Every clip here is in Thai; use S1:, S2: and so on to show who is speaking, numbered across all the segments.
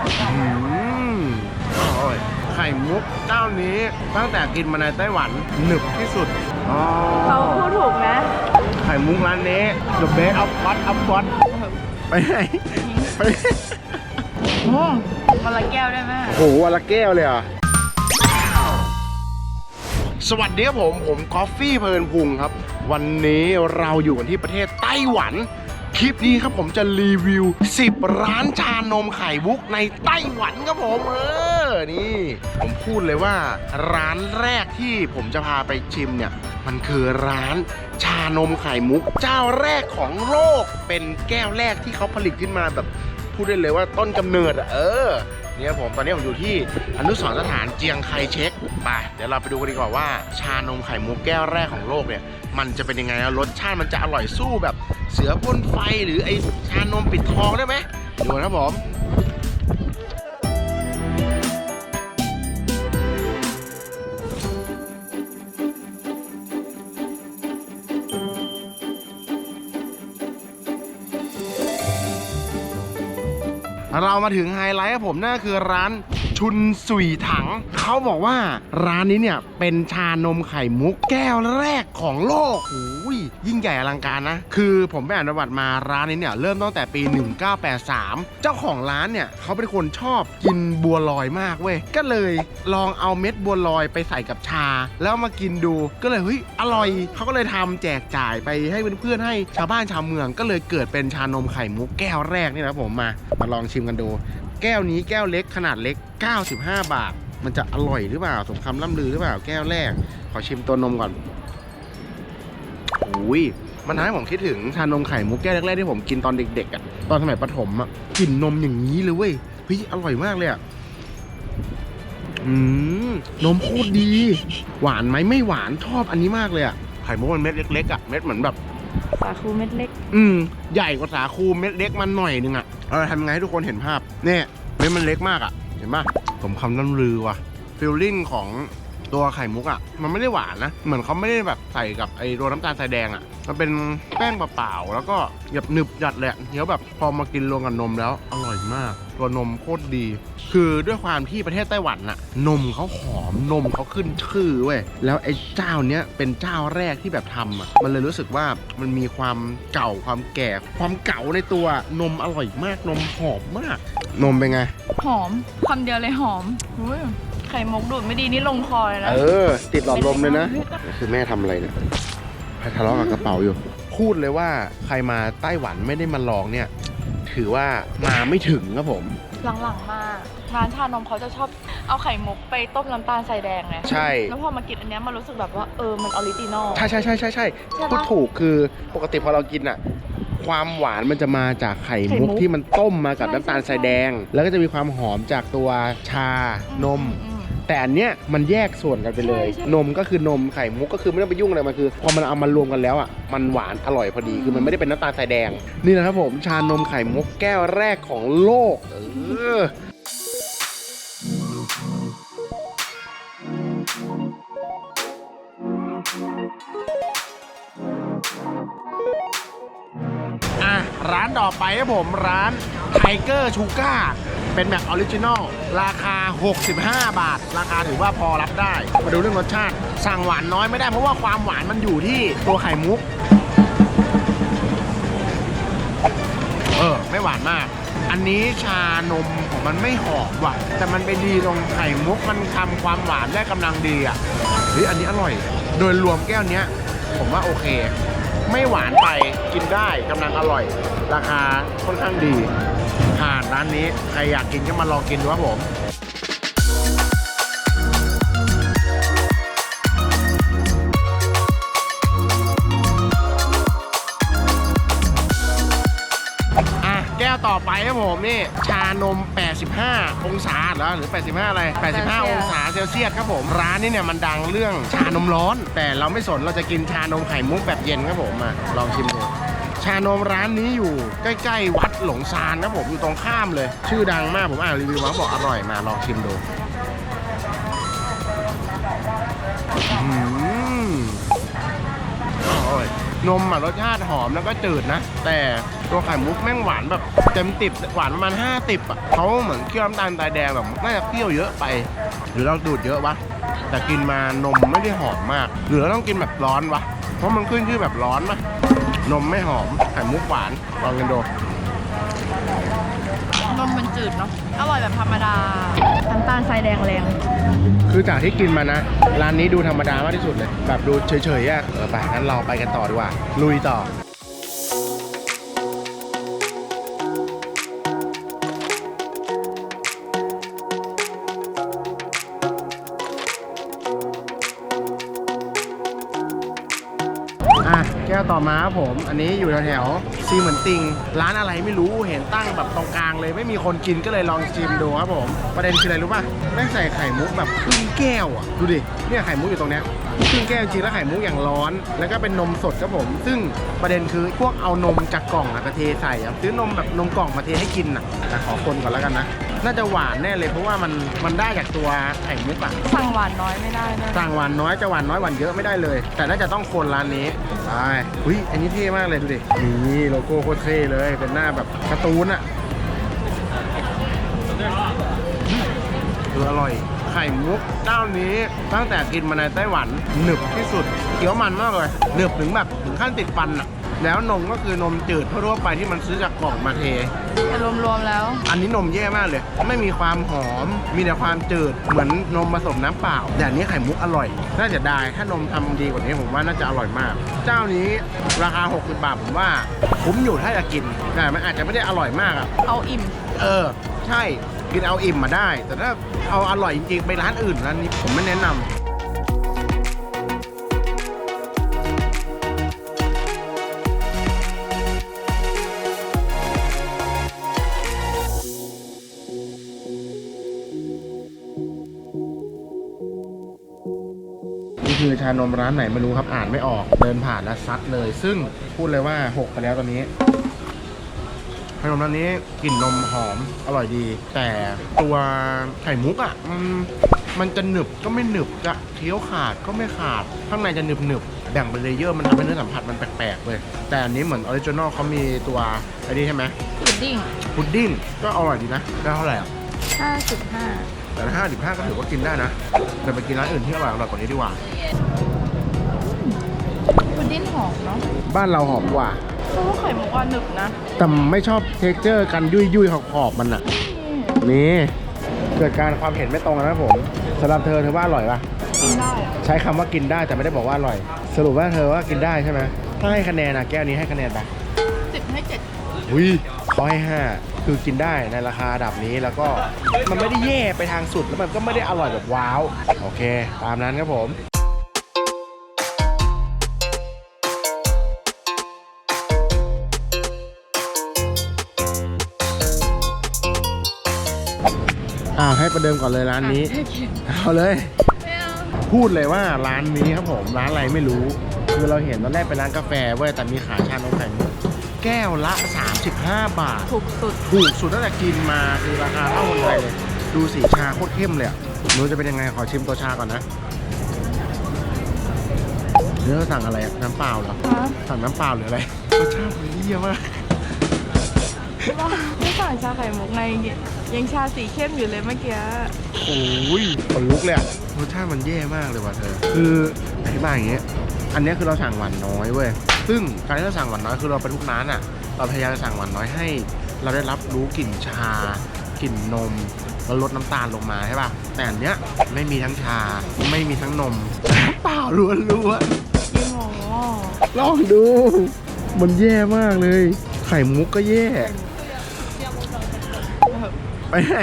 S1: อืมอร่อยไข่มุกเจ้านี้ตั้งแต่กินมาในไต้หวันหนึบที่สุดอ๋อ
S2: เขาพูดถูกนะ
S1: ไข่มุกร้านนี้ the best of what of what ไปไหนไปไหน
S2: อืมวันละแก้วได้ไหม
S1: โอ้โหวันละแก้วเลยเหรอะ สวัสดีครับผม ผมกอฟฟี่เพลินพุงครับ วันนี้เราอยู่กันที่ประเทศไต้หวัน คลิปนี้ครับผมจะรีวิว 10 ร้านชานมไข่มุกในไต้หวันครับผมเออนี่ ผมพูดเลยว่า ร้านแรกที่ผมจะพาไปชิมเนี่ย มันคือร้านชานมไข่มุก เจ้าแรกของโลกเป็นแก้วแรกที่เขาผลิตขึ้นมาแบบพูดได้เลยว่าต้นกำเนิดอะเออเนี่ยผมตอนนี้ผมอยู่ที่อนุสรณ์สถานเจียงไคเช็ก ไปเดี๋ยวเราไปดูกันดีกว่าว่า ชานมไข่มุกแก้วแรกของโลกเนี่ย มันจะเป็นยังไงแล้วรสชาติมันจะอร่อยสู้แบบเสือพ่นไฟหรือไอชานมปิดทองได้ไหมดูนะครับผมเรามาถึงไฮไลท์ครับผมนั่นคือร้าน ชุนสุยถัง เขาบอกว่าร้านนี้เนี่ยเป็นชานมไข่มุกแก้วแรกของโลกโอ้ยยิ่งใหญ่อลังการนะ คือผมไปอ่านประวัติมาร้านนี้เนี่ยเริ่มตั้งแต่ปี 1983 เจ้าของร้านเนี่ยเขาเป็นคนชอบกินบัวลอยมากเว้ย ก็เลยลองเอาเม็ดบัวลอยไปใส่กับชา แล้วมากินดูก็เลยเฮ้ยอร่อยเขาก็เลยทำแจกจ่ายไปให้เพื่อนๆให้ชาวบ้านชาวเมืองก็เลยเกิดเป็นชานมไข่มุกแก้วแรกนี่นะผมมามาลองชิมกันดู แก้วนี้แก้วเล็กขนาดเล็ก 95 บาท มันจะอร่อยหรือเปล่า สมคำล่ำลือหรือเปล่า แก้วแรก ขอชิมตัวนมก่อนอุ้ยมันทำให้ผมคิดถึงชานมไข่มุกแก้วแรกๆที่ผมกินตอนเด็กๆอะ ตอนสมัยประถมอะกลิ่นนมอย่างนี้เลยเว้ยเฮ้ยอร่อยมากเลยอะอืมนมโคตรดี หวานไหมไม่หวานชอบอันนี้มากเลยอะไข่มุกมันเม็ดเล็กๆอะเม็ดเหมือนแบบา
S2: คูเม็ดเล็ก
S1: อืม ใหญ่กว่าสาคูเม็ดเล็กมันหน่อยนึงอะเราทำยังไงให้ทุกคนเห็นภาพเนี่ยเม็ดมันเล็กมากอะเห็นปะผมคำน้ำลือว่ะฟิลลิ่งของ ตัวไข่มุกอะมันไม่ได้หวานนะ เหมือนเขาไม่ได้แบบใส่กับไอ้ตัวน้ำตาลทรายแดงอะมันเป็นแป้งเปล่าๆ แล้วก็หยับหนึบหยัดเละเดี๋ยวแบบพอมากินรวมกับนมแล้ว อร่อยมาก ตัวนมโคตรดี คือด้วยความที่ประเทศไต้หวันน่ะ นมเขาหอมนมเขาขึ้นชื่อเว้ย แล้วไอ้เจ้าเนี้ยเป็นเจ้าแรกที่แบบทำอะ มันเลยรู้สึกว่ามันมีความเก่าความแก่ ความเก่าในตัวนมอร่อยมากนมหอมมาก นมเป็นไง
S2: หอมคำเดียวเลยหอมอุ๊ย ข่มุกดูดไม่ดีนี่ลงคอเลยนะ
S1: เออ ติดหลอดลมเลยนะ คือแม่ทำอะไรเนี่ยทะเลาะกับกระเป๋าอยู่ พูดเลยว่าใครมาไต้หวันไม่ได้มาลองเนี่ย ถือว่ามาไม่ถึงครับผม
S2: หลังๆมาร้านชานมเขาจะชอบเอาไข่มุกไปต้มน้ำตาลใส่แดงไง
S1: ใช่
S2: แล้วพอมากินอันเนี้ยมันรู้สึกแบบว่าเออมันออริจินอล
S1: ใช่ใช่ใช่ใช่ใช่
S2: ใช่ปะ
S1: พูดถูกคือปกติพอเรากินอะความหวานมันจะมาจากไข่
S2: ไข่
S1: มุ
S2: มุ
S1: ก
S2: ก
S1: ที่มันต้มมากับ
S2: ใช่
S1: น้ำตาล
S2: ใช่
S1: ทรายแดง แล้วก็จะมีความหอมจากตัวชานม
S2: อืม
S1: แต่อันเนี้ยมันแยกส่วนกันไปเลย
S2: ใช่ใช่
S1: นมก็คือนมไข่มุกก็คือไม่ต้องไปยุ่งอะไรมันคือพอมันเอามารวมกันแล้วอะมันหวานอร่อยพอดีคือมันไม่ได้เป็นน้ำตาลทรายแดง นี่นะครับผมชานมไข่มุกแก้วแรกของโลกเอออะร้านต่อไปครับผมร้านไทเกอร์ชูก้า เป็นแบบออริจินอลราคา 65 บาท ราคาถือว่าพอรับได้ มาดูเรื่องรสชาติ สั่งหวานน้อยไม่ได้เพราะว่าความหวานมันอยู่ที่ตัวไข่มุก เออ ไม่หวานมาก อันนี้ชานมของมันไม่หอมว่ะ แต่มันไปดีตรงไข่มุกมันทำความหวานได้กำลังดีอะเฮ้ยอันนี้อร่อย โดยรวมแก้วเนี้ย ผมว่าโอเค ไม่หวานไปกินได้กำลังอร่อย ราคาค่อนข้างดี ผ่านร้านนี้ ใครอยากกินก็มาลองกินดูครับผมอะแก้วต่อไปครับผมนี่ ชานม 85 องศาเหรอหรือ 85 อะไร 85 องศาเซลเซียสครับผมร้านนี้เนี่ยมันดังเรื่องชานมร้อน แต่เราไม่สนเราจะกินชานมไข่มุกแบบเย็นครับผมมาลองชิมดู ชานมร้านนี้อยู่ใกล้ๆวัดหลงซานครับผมอยู่ตรงข้ามเลย ชื่อดังมากผมอ่านรีวิวมาบอกอร่อยมาลองชิมดูอืมอร่อยนมอะรสชาติหอมแล้วก็จืดนะ แต่ตัวไข่มุกแม่งหวานแบบเต็มติบหวานประมาณ5ติบอะเขาเหมือนเคี่ยวน้ำตาลทรายแดงแบบน่าจะเคี่ยวเยอะไป หรือเราดูดเยอะวะแต่กินมานมไม่ได้หอมมาก หรือเราต้องกินแบบร้อนวะเพราะมันขึ้นชื่อแบบร้อนปะ นมไม่หอมไข่มุกหวานลองกันดู
S2: นมมันจืดเนาะ อร่อยแบบธรรมดา น้ำตาลทรายแดงแรง
S1: คือจากที่กินมานะ ร้านนี้ดูธรรมดามากที่สุดเลย แบบดูเฉยๆอะเออไปงั้นเราไปกันต่อดีกว่า ลุยต่อ แก้วต่อมาครับผม อันนี้อยู่แถวๆซีเหมือนติง ร้านอะไรไม่รู้เห็นตั้งแบบตรงกลางเลย ไม่มีคนกินก็เลยลองชิมดูครับผม ประเด็นคืออะไรรู้ป่ะแม่งใส่ไข่มุกแบบครึ่งแก้วอะดูดิเนี่ยไข่มุกอยู่ตรงเนี้ยครึ่งแก้วจริงแล้วไข่มุกอย่างร้อน แล้วก็เป็นนมสดครับผม ซึ่งประเด็นคือพวกเอานมจากกล่องอะมาเทใส่อะซื้อนมแบบนมกล่องมาเทให้กินอะแต่ขอคนก่อนแล้วกันนะ น่าจะหวานแน่เลยเพราะว่ามันมันได้จากตัวไข่มุกอะ
S2: สั่งหวานน้อยไม่ได้นะ
S1: สั่งหวานน้อยจะหวานน้อยหวานเยอะไม่ได้เลย แต่น่าจะต้องคนร้านนี้ไปอุ้ยอันนี้เท่มากเลยดูดินี่โลโก้โคตรเท่เลยเป็นหน้าแบบการ์ตูนอะคืออร่อยไข่มุกเจ้านี้ตั้งแต่กินมาในไต้หวันหนึบที่สุดเคี้ยวมันมากเลยหนึบถึงแบบถึงขั้นติดฟันอะ แล้วนมก็คือนมจืดทั่วๆไปที่มันซื้อจากกล่องมาเท
S2: แต่รวมๆแล้ว
S1: อันนี้นมแย่มากเลย ไม่มีความหอม มีแต่ความจืด เหมือนนมผสมน้ำเปล่า แต่อันนี้ไข่มุกอร่อย น่าจะได้ ถ้านมทำดีกว่านี้ผมว่าน่าจะอร่อยมาก เจ้านี้ราคา 60 บาทผมว่าคุ้มอยู่ถ้าจะกิน แต่มันอาจจะไม่ได้อร่อยมากอะ
S2: เอาอิ่ม
S1: เออ ใช่ กินเอาอิ่มมาได้ แต่ถ้าเอาอร่อยจริงๆไปร้านอื่นร้านนี้ผมไม่แนะนำานมร้านไหนไม่รู้ครับอ่านไม่ออกเดินผ่านแล้วซัดเลย ซึ่งพูดเลยว่าหกไปแล้วตอนนี้ชานมร้านนี้กลิ่นนมหอมอร่อยดี แต่ตัวไข่มุกอะมันมันจะหนึบก็ไม่หนึบจะเคี้ยวขาดก็ไม่ขาด ข้างในจะหนึบหนึบๆแบ่งเป็นเลเยอร์มันทำให้เนื้อสัมผัสมันแปลกๆเลยแต่อันนี้เหมือนออริจินอลเขามีตัวไอ้นี่ใช่ไหม
S2: พุดดิ้ง
S1: พุดดิ้งก็อร่อยดีนะได้เท่าไหร่อะ
S2: 55
S1: แต่ห้า สิบห้าก็ถือว่ากินได้นะแต่ไปกินร้านอื่นที่อร่อยอร่อยกว่านี้ดีกว่า
S2: พุดดิ้งหอมเนาะ
S1: บ้านเราหอมกว่า
S2: เพราะว่าไข่มุกว่าหนึบนะ
S1: แต่ไม่ชอบเท็กเจอร์กันยุ่ยยุ่ยๆขอบๆมันอะนี่เกิดการความเห็นไม่ตรงกันนะผมสำหรับเธอเธอว่าอร่อยปะ
S2: กินได้อะ
S1: ใช้คำว่ากินได้แต่ไม่ได้บอกว่าอร่อย สรุปว่าเธอว่ากินได้ใช่ไหมถ้าให้คะแนนนะแก้วนี้ให้คะแนนไป
S2: สิบให้เจ็ด
S1: อุ้ยเขาให้ห้า คือกินได้ในราคาระดับนี้แล้วก็มันไม่ได้แย่ไปทางสุดแล้วมันก็ไม่ได้อร่อยแบบว้าว โอเค ตามนั้นครับผมอ่าให้ประเดิมก่อนเลยร้านนี้
S2: ให้กิน
S1: เอาเลย
S2: ไม่เอา
S1: พูดเลยว่าร้านนี้ครับผมร้านอะไรไม่รู้ คือเราเห็นตอนแรกเป็นร้านกาแฟเว้ยแต่มีขายชานมไข่มุกแก้วละ 35บาท
S2: ถูกสุด
S1: ถูกสุดตั้งแต่กินมาคือราคาเท่าคนไทยเลย ดูสีชาโคตรเข้มเลยอะไม่รู้จะเป็นยังไงขอชิมตัวชาก่อนนะเนื้อสั่งอะไรอะน้ำเปล่าเหรอ
S2: ฮะ
S1: สั่งน้ำเปล่าหรืออะไรรสชาติมันเยี่ยมาก
S2: ว่าไม่สั่งชาไข่มุกไงยังชาสีเข้มอยู่เลยเมื่อกี้
S1: โอ้ยขนลุกเลยอะรสชาติมันแย่มากเลยว่ะเธอ คืออธิบายอย่างเงี้ย อันเนี้ยคือเราสั่งหวานน้อยเว้ย ซึ่งการที่เราสั่งหวานน้อยคือเราไปทุกร้านอะ เราพยายามจะสั่งหวานน้อยให้ เราได้รับรู้กลิ่นชากลิ่นนมแล้วลดน้ำตาลลงมาใช่ป่ะแต่อันเนี้ยไม่มีทั้งชาไม่มีทั้งนมน้ำเปล่าล้วน
S2: จริงเหรอ
S1: ๆลองดู มันแย่มากเลย ไข่มุกก็แย่ไปไหน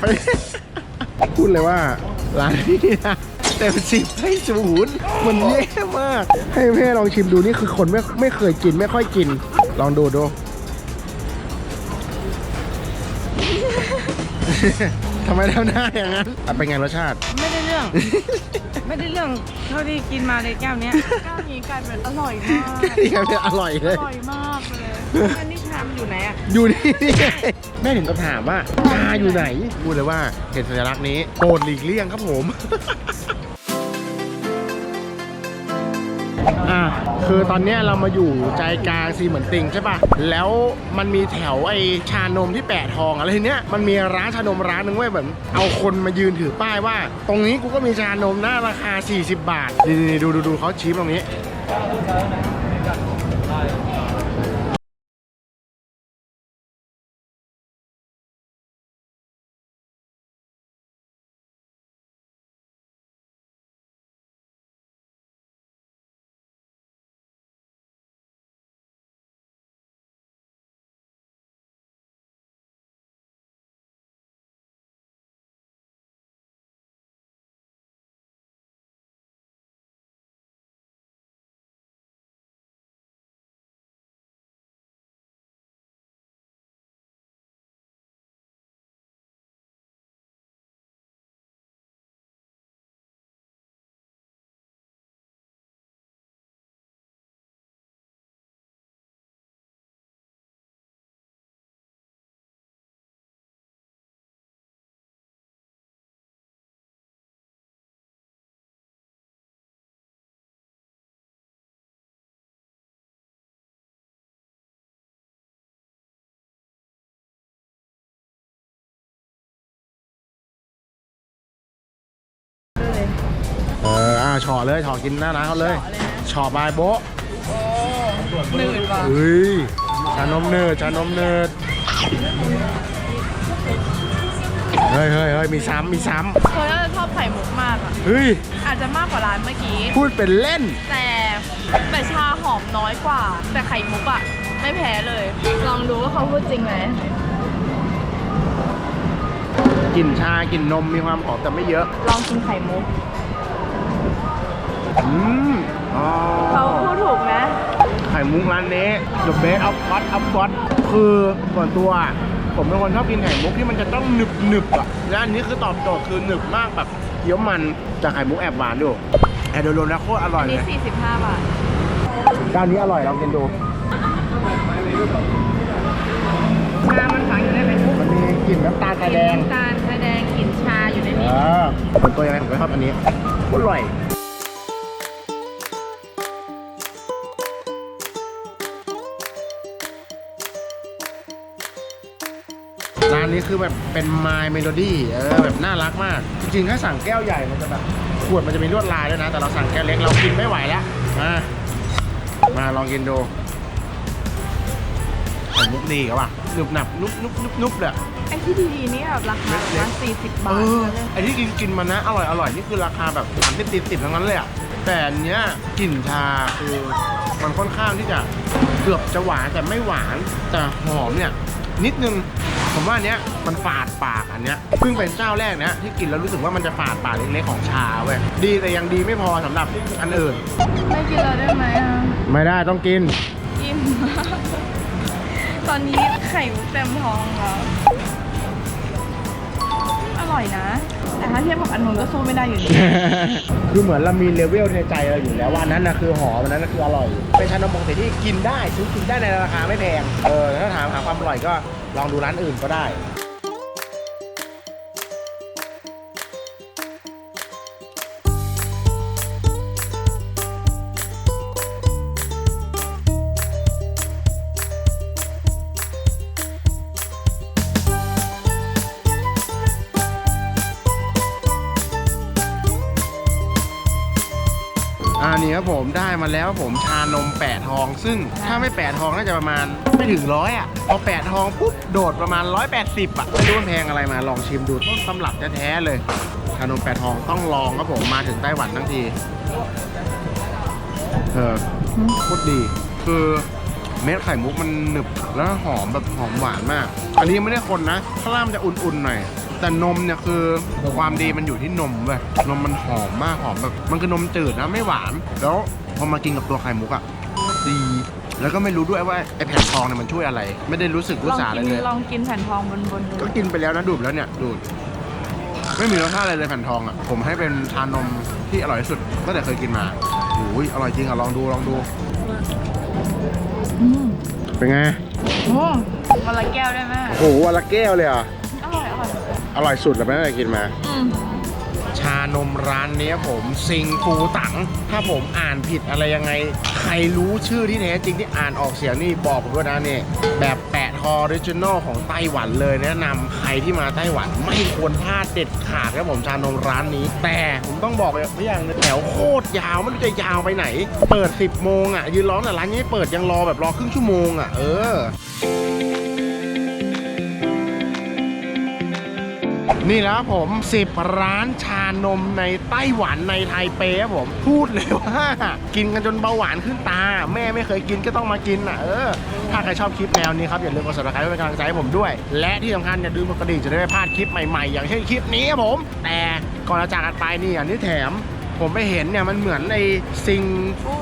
S1: ไปพูดเลยว่าร้านนี้นะเต็มสิบให้ศูนย์มันแย่มาก ให้แม่ลองชิมดูนี่คือคนไม่ไม่เคยกินไม่ค่อยกิน ลองดูดู ทำไมทำหน้าอย่างนั้นอะเป็นไงรสชาติ
S3: ไม่ได้เรื่อง ไม่ได้เรื่องเท่าที่กินมาเลยแก้วเนี้ย
S2: เจ้านี้กลายเป็นอร่อยมาก
S1: นี่ครับอร่อยเล
S2: อย ร่อยมากเลย
S3: อันนี้ชามอยู่ไหนอะ
S1: อยู่นี่ แม่ถึงกับถามว่าชาอยู่ไหนพูดเลยว่าเห็นสัญลักษณ์นี้โปรดหลีกเลี่ยงครับผม อ่าคือตอนเนี้ยเรามาอยู่ใจกลางซีเหมือนติงใช่ป่ะ แล้วมันมีแถวไอชานมที่แปะทองอะไรเนี้ยมันมีร้านชานมร้านหนึงเว้ยเหมือนเอาคนมายืนถือป้ายว่า ตรงนี้กูก็มีชานมนะราคา 40 บาทนี่ๆดูดูดูเขาชี้ตรงนี้ อออ่าฉอเลยฉอกินหน้าร้านเขาเลยฉอบายโบ๊ะ
S2: หนืดว่ะ
S1: เฮ้ยชานมเนิร์ดชานมเนิร์ดเฮ้ยเฮ้ยเฮ้ยมีซ้ำมีซ้
S2: เธอน่าจะชอบไข่มุกมากอะำ
S1: เฮ้ย
S2: อาจจะมากกว่าร้านเมื่อกี้
S1: พูดเป็นเล่น
S2: แต่แต่ชาหอมน้อยกว่า แต่ไข่มุกอะไม่แพ้เลย ลองดูว่าเขาพูดจริงไหม
S1: กลิ่นชากลิ่นนมมีความหอมแต่ไม่เยอะ
S2: ลองกินไข่มุก
S1: อืมอ๋อ
S2: เขาพูดถูกนะ
S1: ไข่มุกร้านนี้ the best of hot of hot คือส่วนตัว ผมเป็นคนชอบกินไข่มุกที่มันจะต้องหนึบหนึบๆอะ และอันนี้คือตอบโจทย์คือหนึบมากแบบเคี้ยวมันจากไข่มุกแอบหวานดูแต่โดยรวมแล้วโคตรอร่อ
S2: อั
S1: ย
S2: น
S1: เล
S2: นี้
S1: ย
S2: 45 บาท
S1: ด้านนี้อร่อยลองกินดู
S3: ชามันฝังอยู่ในไข่มุก
S1: มันมีกลิ่นน้ำตาลทรายแดง
S3: น้ำตาลแสดงกลิ่นชาอยู่ใน
S1: เอ
S3: นี้
S1: อส่วนตัวยังไงผมก็ชอบอันนี้โคตรอร่อย คือแบบเป็น My Melody เออแบบน่ารักมาก จริงๆถ้าสั่งแก้วใหญ่มันจะแบบขวดมันจะมีลวดลายด้วยนะ แต่เราสั่งแก้วเล็กเรากินไม่ไหวแล้วมามาลองกินดูไข่มุกดีกับว่ะหนึบหนับนุบนุบนุบนุบเลย
S2: ไอ้ที่ดีๆนี่แบบราคาประมาณ40บา
S1: เอ
S2: ท
S1: อ
S2: เลย
S1: ไอที่กินกินมานะอร่อยอร่อยนี่คือราคาแบบสามสิบสี่สิบทั้งนั้นเลยอะแต่อันเนี้ยกลิ่นชาคือมันค่อนข้างที่จะเกือบจะหวานแต่ไม่หวานแต่หอมเนี่ย นิดนึงผมว่าอันเนี้ยมันฝาดปากอันเนี้ยเพิ่งเป็นเจ้าแรกเนี้ยที่กินแล้วรู้สึกว่ามันจะฝาดปากเล็กๆของชาเว้ยดีแต่ยังดีไม่พอสำหรับอันอื่น
S2: ไม่กินแล้วได้ไหมอะ
S1: ไม่ได้ต้องกิน
S2: กินตอนนี้ไข่มุกเต็มท้องแล้วอ ร่อยนะ แต่ถ้าเทียบกับอันนู้นก็สู้ไม่ได้อยู่ดี
S1: คือเหมือนเรามีเลเวลในใจเราอยู่แล้วว่าอันนั้นนะคือหอมอันนั้นนะคืออร่อย เป็นชานมปกติที่กินได้ซื้อกินได้ในราคาไม่แพง เออถ้าถามหาความอร่อยก็ลองดูร้านอื่นก็ได้ อันนี้ครับผมได้มาแล้วผมชานมแปะทอง ซึ่งถ้าไม่แปะทองน่าจะประมาณไม่ถึงร้อยอะพอแปะทองปุ๊บโดดประมาณ 180 อะไม่รู้มันแพงอะไรมาลองชิมดูต้นตำรับแท้ๆเลย ชานมแปะทองต้องลองครับผมมาถึงไต้หวันทั้งทีเออโคตรดี คือเม็ดไข่มุกมันหนึบแล้วหอมแบบหอมหวานมาก อันนี้ไม่ได้คนนะข้างล่างมันจะอุ่นๆหน่อย แต่นมเนี่ยคือความดีมันอยู่ที่นมเว้ยนมมันหอมมากหอมแบบมันคือนมจืดนะไม่หวาน แล้วพอมากินกับตัวไข่มุกอะดีแล้วก็ไม่รู้ด้วยว่าไอแผ่นทองเนี่ยมันช่วยอะไร ไม่ได้รู้สึกรู้
S2: ลอง
S1: สาอะไร
S2: กิน
S1: เลย
S2: ลองกินแผ่นทองบนบนๆดู
S1: ก็กินไปแล้วนะดูดแล้วเนี่ยดูดไม่มีรสชาติอะไรเลยแผ่นทองอะผมให้เป็นชานมที่อร่อยที่สุดตั้งแต่เคยกินมาโอ้ยอร่อยจริงอะลองดูลองดู
S2: อืม
S1: เป็นไง
S2: โอ้วันละแก้วได้ไหม
S1: โอ้โหวันละแก้วเลยเหรอะ
S2: อร่อยอร่อย
S1: อร่อยสุดแล้วแม่เคยกินมา
S2: อืม
S1: ชานมร้านเนี้ยผมซิงฟูตัง ถ้าผมอ่านผิดอะไรยังไง ใครรู้ชื่อที่แท้จริงที่อ่านออกเสียงนี่บอกผมด้วยนะเนี่ยแบบแปะทอออริจินอลของไต้หวันเลยแนะนำใครที่มาไต้หวันไม่ควรพลาดเด็ดขาดครับผมชานมร้านนี้ แต่ผมต้องบอกเลยว่าอย่างหนึ่งแถวโคตรยาวไม่รู้จะยาวไปไหน เปิด 10โมงอะยืนรอแต่ร้านนี้ไม่เปิดยังรอแบบรอครึ่งชั่วโมงอะเออ นี่แหล้วผม 10 ร้านชานมในไต้หวันในไทเปครับผม พูดเลยว่า กินกันจนเบาหวานขึ้นตา แม่ไม่เคยกินก็ต้องมากินอะเออ ถ้าใครชอบคลิปแนวนี้ครับ อย่าลืมกด subscribe เพื่อเป็นกำลังใจให้ผมด้วย และที่สำคัญอย่าลืมกดกระดิ่งจะได้ไม่พลาดคลิปใหม่ๆ อย่างเช่นคลิปนี้ครับผม แต่ก่อนจะจากกันไปนี่อันนี้แถม ผมไปเห็นเนี่ยมันเหมือนไอ้ซิง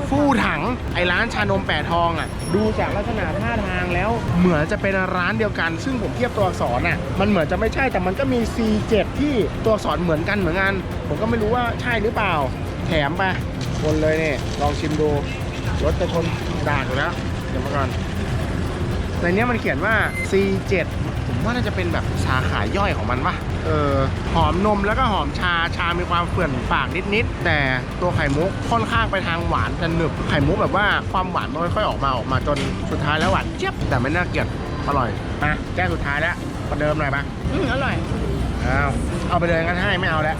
S1: ฟู่ถังไอ้ร้านชานมแปะทองอะดูจากลักษณะท่าทางแล้ว เหมือนจะเป็นร้านเดียวกัน ซึ่งผมเทียบตัวอักษรอะมันเหมือนจะไม่ใช่แต่มันก็มี C7 ที่ตัวอักษรเหมือนกันเหมือนกัน ผมก็ไม่รู้ว่าใช่หรือเปล่า แถมไปคนเลยเนี่ยลองชิมดูรสจะชนด่าอยู่แล้วเดี๋ยวมาก่อนในเนี้ยมันเขียนว่า C7 ผมว่าน่าจะเป็นแบบสาขาย่อยของมันปะ เออหอมนมแล้วก็หอมชาชามีความเฟื่อนปากนิดๆแต่ตัวไข่มุกค่อนข้างไปทางหวานจะหนึบไข่มุกแบบว่าความหวานมันค่อยๆออกมาออกมาจนสุดท้ายแล้วหวานเจี๊ยบแต่ไม่น่าเกลียดอร่อยมาแก้วสุดท้ายแล้วประเดิมหน่อยปะ
S3: อืมอร่อย
S1: อ้าวเอาไปเลยงั้นให้ไม่เอาแล้ว